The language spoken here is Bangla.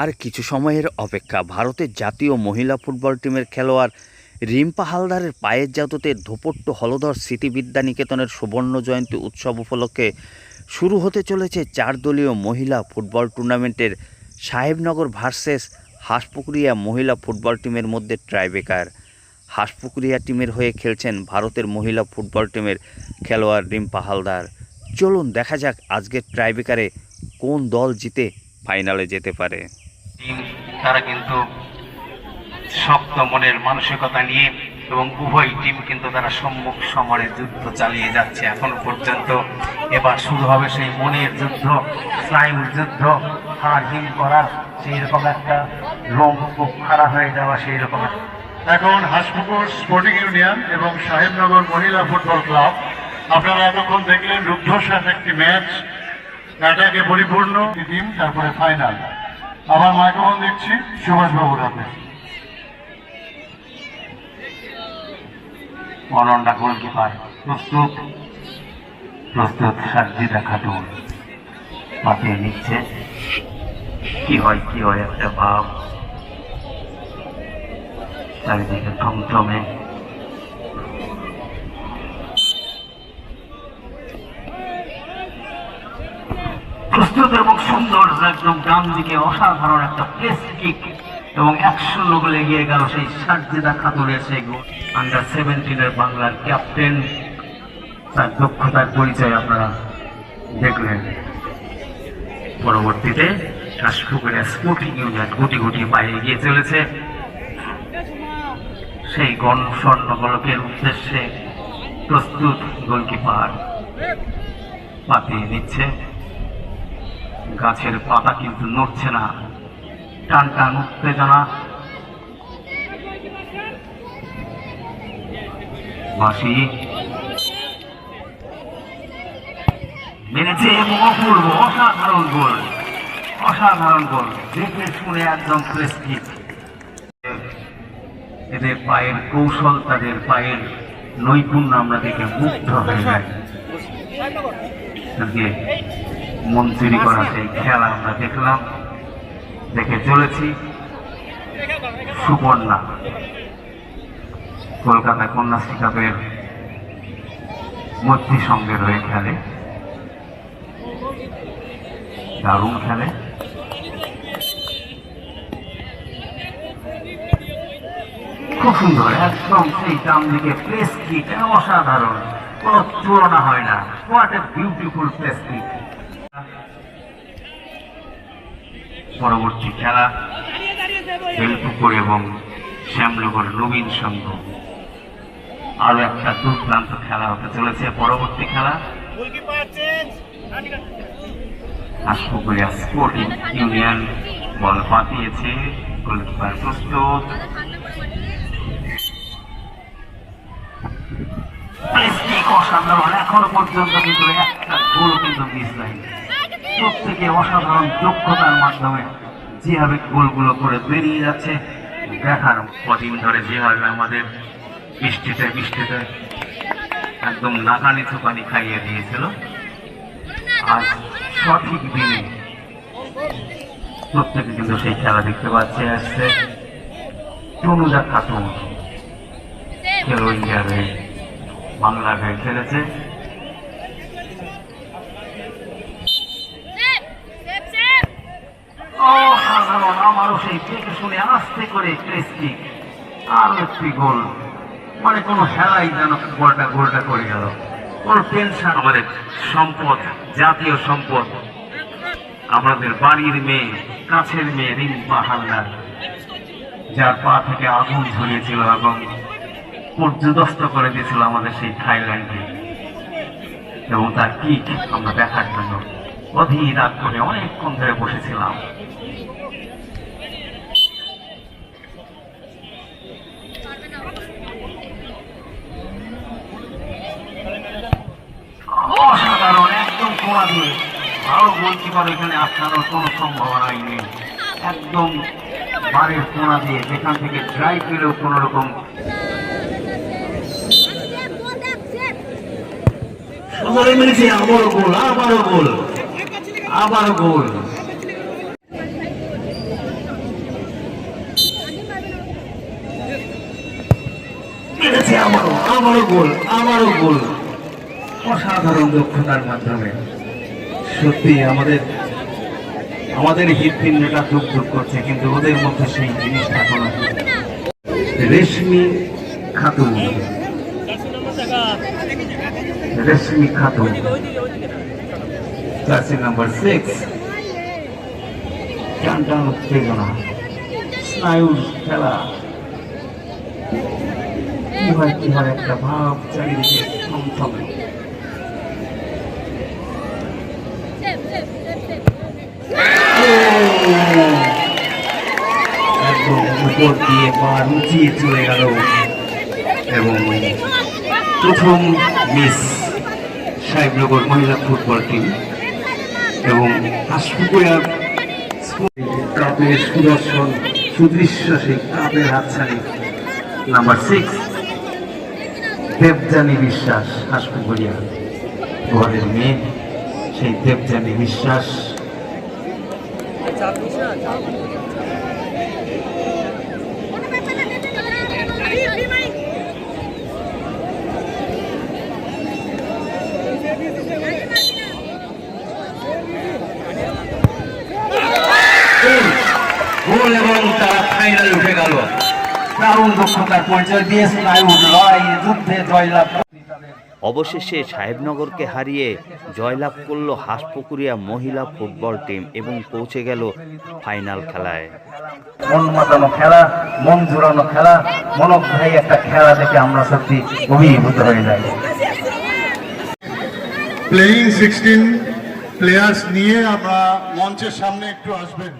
আর কিছু সময়ের অপেক্ষা ভারতের জাতীয় মহিলা ফুটবল টিমের খেলোয়াড় রিম্পা হালদারের পায়ের জাদুতে ধোপট্ট হলধর স্মৃতিবিদ্যা নিকেতনের সুবর্ণ জয়ন্তী উৎসব উপলক্ষে শুরু হতে চলেছে চার দলীয় মহিলা ফুটবল টুর্নামেন্টের সাহেবনগর ভার্সেস হাঁসপুকুরিয়া মহিলা ফুটবল টিমের মধ্যে ট্রাইবেকার। হাঁসপুকুরিয়া টিমের হয়ে খেলছেন ভারতের মহিলা ফুটবল টিমের খেলোয়াড় রিম্পা হালদার। চলুন দেখা যাক আজকের ট্রাইবেকারে কোন দল জিতে ফাইনালে যেতে পারে। তারা কিন্তু শক্ত মনের মানসিকতা নিয়ে এবং উভয় টিম কিন্তু তারা সম্মুখ সমরে যুদ্ধ চালিয়ে যাচ্ছে। এখনও পর্যন্ত এবার শুরু হবে সেই মনের যুদ্ধ, স্নায়ুর যুদ্ধ হার হিম করার সেই রকম একটা লোম খুব খারাপ হয়ে যাওয়া, সেই রকম এখন হাসপুকুর স্পোর্টিং ইউনিয়ন এবং সাহেবনগর মহিলা ফুটবল ক্লাব, আপনারা এতক্ষণ দেখলেন রুদ্ধশ্বাস একটি ম্যাচ অ্যাটাকে পরিপূর্ণ টিম তারপরে ফাইনাল আবার মাইক্রোফোন দেখছি, সুভাষবাবুর হাতে। অনন্যা গোলকিপার প্রস্তুত? প্রস্তুত সাজিদা খাতুন মাতিয়ে নিচ্ছে। কি হয় কি হয়, একটা ভাব। চারিদিকে থমথমে প্রস্তুত এবং সুন্দর একদম ডান দিকে অসাধারণ একটা প্লেস কিক এবং একশো গোলে এগিয়ে গেল সেই সার্জিদা খাতুনের সেই আন্ডার সেভেন্টিনের বাংলার ক্যাপ্টেন তার দক্ষতার পরিচয় আপনারা দেখলেন। পরবর্তীতে কাশপুকুরের স্পোর্টিং ইউনিয়ন গুটি গুটি পায়ে এগিয়ে চলেছে। সেই গণ স্বর্ণগলকের উদ্দেশ্যে প্রস্তুত গোলকিপার পাতিয়ে দিচ্ছে। গাছের পাতা কিন্তু নড়ছে না। টান টান উত্তেজনা মেরেছে অপূর্ব, অসাধারণ গোল। অসাধারণ গোল। দেখে শুনে একদম এদের পায়ের কৌশল, তাদের পায়ের নৈপুণ্য আমরা দেখে মুগ্ধ হয়ে আজকে মন করা সেই খেলা আমরা দেখলাম, দেখে চলেছি। সুবর্ণা কলকাতা কন্যাশ্রী কাপের মধ্যে সঙ্গে রয়ে খেলে। দারুণ খেলে। খুব সুন্দর, একদম সেই ডান দিকে প্লেস কিক অসাধারণ। কোনো তুলনা হয় না। What a beautiful place kick পরবর্তী খেলা বেলপুকুর এবং শ্যামনগর নবীন সংঘ। আরও একটা দুর্দান্ত খেলা হতে চলেছে। পরবর্তী খেলা হাসপুকুরিয়া স্পোর্টিং ইউনিয়ন বল পাঠিয়েছে গোলকিপার প্রস্তুত। অসাধারণ এখনও পর্যন্ত কিন্তু একটা গোল কিন্তু মিস নাই প্রত্যেকে অসাধারণ দক্ষতার মাধ্যমে যেভাবে গোলগুলো করে বেরিয়ে যাচ্ছে, দেখার কদিন ধরে যেভাবে আমাদের বৃষ্টিতে বৃষ্টিতে একদম নাকানি চুপানি খাইয়ে দিয়েছিল। আজ সঠিক দিনে প্রত্যেকে কিন্তু সেই খেলা দেখতে পাচ্ছে, আসছে। তনুজা খাতুন খেলো ইন্ডিয়ার হয়ে বাংলার হয়ে খেলেছে অসাধারণ সেই দেখে শুনে আস্তে করে ক্রেস্টি আরও একটি গোল। মানে কোনো খেলাই যেন গোলটা গোলটা করে গেল। কোনো টেনশন আমাদের সম্পদ, জাতীয় সম্পদ। আমাদের বাড়ির মেয়ে, কাছের মেয়ে রিম্পা হালদার যার পা থেকে আগুন ঝরিয়েছিল এবং পর্যদস্ত করে দিয়েছিল আমাদের সেই থাইল্যান্ডে এবং তার কিক আমরা দেখার জন্য অধীর আগ্রহে অনেকক্ষণ ধরে বসেছিলাম। আগে ভারত মন্ত্রী গোলকিপার এখানে আপনারও কোনো সম্ভাবনাই নেই। একদম বাড়ির কোনা দিয়ে যেখান থেকে ড্রাই পেলেও কোনো রকম আমারে গোল, আবারও গোল আবারও গোল আবারও গোল। অসাধারণ দক্ষতার মাধ্যমে। সত্যি আমাদের আমাদের হৃৎপিণ্ডটা ধুক ধুক করছে, কিন্তু ওদের মধ্যে সেই জিনিসটা কোনো Reshmi Khatun. Reshmi Khatun. Jersey number six. টান টান উত্তেজনা। স্নায়ুর খেলা। কি হয় কি হয়, একটা ভাব চারিদিকে থমথমে একদম উপর দিয়ে পা লুচিয়ে চলে গেল। এবং প্রথম মিস সাহেবনগর মহিলা ফুটবল টিম এবং কাপের সুদর্শন সুদৃশ্য সেই কাপের হাতছানি নাম্বার সিক্স দেবজানী বিশ্বাস হাসপুকুরিয়া ঘরের মেয়ে। সেই দেবজানী বিশ্বাস গোল এবং তারা ফাইনালে উঠে গেল। দারুণ দক্ষতার পরিচয় দিয়ে স্নায়ু লড়াই যুদ্ধে জয়লাভ অবশেষে সাহেবনগরকে হারিয়ে জয়লাভ করল হাঁসপুকুরিয়া মহিলা ফুটবল টিম এবং পৌঁছে গেল ফাইনাল খেলায়। মন মাতানো খেলা মন জোড়ানো খেলা মনোগ্রাহী একটা খেলা দেখে আমরা সত্যি অভিভূত হয়ে যাই। প্লেয়িং সিক্সটিন প্লেয়ার্স নিয়ে আমরা মঞ্চের সামনে একটু আসবেন।